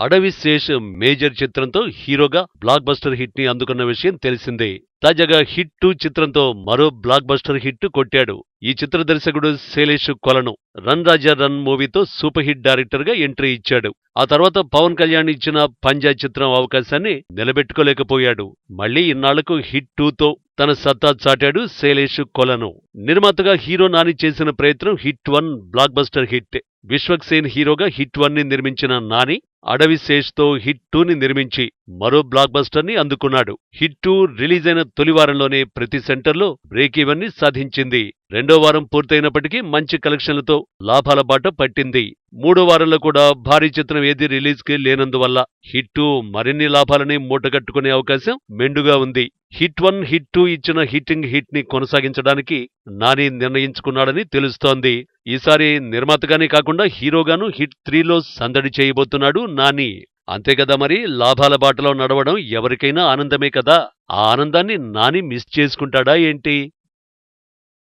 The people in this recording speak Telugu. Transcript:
అడవి శేష్ మేజర్ చిత్రంతో హీరోగా బ్లాక్ బస్టర్ హిట్ని అందుకున్న విషయం తెలిసిందే. తాజాగా హిట్ టూ చిత్రంతో మరో బ్లాక్ బస్టర్ హిట్ కొట్టాడు. ఈ చిత్ర దర్శకుడు శైలేష్ కొలను రన్ రాజా రన్ మూవీతో సూపర్ హిట్ డైరెక్టర్గా ఎంట్రీ ఇచ్చాడు. ఆ తర్వాత పవన్ కళ్యాణ్ ఇచ్చిన పంజా చిత్రం అవకాశాన్ని నిలబెట్టుకోలేకపోయాడు. మళ్ళీ ఇన్నాళ్ళకు హిట్ టూతో తన సత్తా చాటాడు శైలేష్ కొలను. నిర్మాతగా హీరో నాని చేసిన ప్రయత్నం hit one blockbuster hit. Vishwak Sen హీరోగా హిట్ వన్ని నిర్మించిన నాని అడవి శేష్తో హిట్ టూని నిర్మించి మరో బ్లాక్ బస్టర్ని అందుకున్నాడు. హిట్ టూ రిలీజ్ అయిన తొలి వారంలోనే ప్రతి సెంటర్లో బ్రేక్ ఈవెన్ని సాధించింది. రెండో వారం పూర్తయినప్పటికీ మంచి కలెక్షన్లతో లాభాల బాట పట్టింది. మూడో వారంలో కూడా భారీ చిత్రం ఏది రిలీజ్కి లేనందువల్ల హిట్ టూ మరిన్ని లాభాలని మూటగట్టుకునే అవకాశం మెండుగా ఉంది. హిట్ వన్ హిట్ టూ ఇచ్చిన హిట్టింగ్ హిట్ని కొనసాగించడానికి నాని నిర్ణయించుకున్నాడని తెలుస్తోంది. ఈసారి నిర్మాతగానే కాకుండా హీరోగాను హిట్ త్రీలో సందడి చేయబోతున్నాడు నాని. అంతే కదా మరి లాభాల బాటలో నడవడం ఎవరికైనా ఆనందమే కదా. ఆ ఆనందాన్ని నాని మిస్ చేసుకుంటాడా ఏంటి?